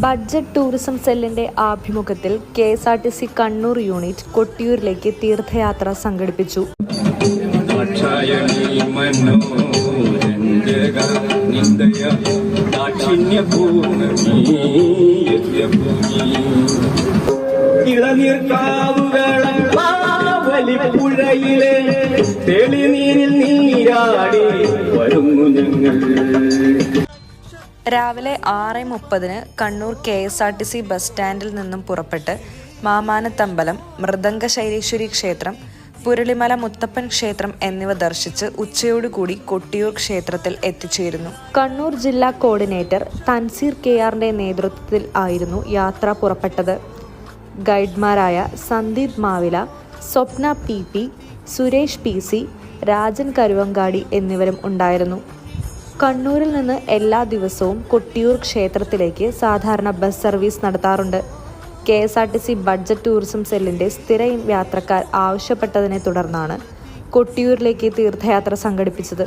Budget tourism സെല്ലിന്റെ ആഭിമുഖ്യത്തിൽ K S R T C Kannur unit കൊട്ടിയൂരിലേക്ക് തീർത്ഥയാത്ര സംഘടിപ്പിച്ചു. തെളിനീരിൽ നീരാടി വരുന്നു ഞങ്ങൾ. രാവിലെ ആറ് മുപ്പതിന് Kannur K S R T C bus സ്റ്റാൻഡിൽ നിന്നും പുറപ്പെട്ട് മാമാനത്തമ്പലം മൃദംഗ ക്ഷേത്രം പുരളിമല മുത്തപ്പൻ ക്ഷേത്രം എന്നിവ ദർശിച്ച് ഉച്ചയോടുകൂടി കൊട്ടിയൂർ ക്ഷേത്രത്തിൽ എത്തിച്ചേരുന്നു. കണ്ണൂർ ജില്ലാ കോർഡിനേറ്റർ തൻസീർ കെ ആറിന്റെ നേതൃത്വത്തിൽ ആയിരുന്നു യാത്ര പുറപ്പെട്ടത്. ഗൈഡ്മാരായ Sandeep Mavila Swapna P P Suresh P C Rajan Karuvankadi എന്നിവരും ഉണ്ടായിരുന്നു. കണ്ണൂരിൽ നിന്ന് എല്ലാ ദിവസവും കൊട്ടിയൂർ ക്ഷേത്രത്തിലേക്ക് സാധാരണ ബസ് സർവീസ് നടത്താറുണ്ട്. K S R T C budget tourism സെല്ലിന്റെ സ്ഥിര യാത്രക്കാർ ആവശ്യപ്പെട്ടതിനെ തുടർന്നാണ് കൊട്ടിയൂരിലേക്ക് തീർത്ഥയാത്ര സംഘടിപ്പിച്ചത്.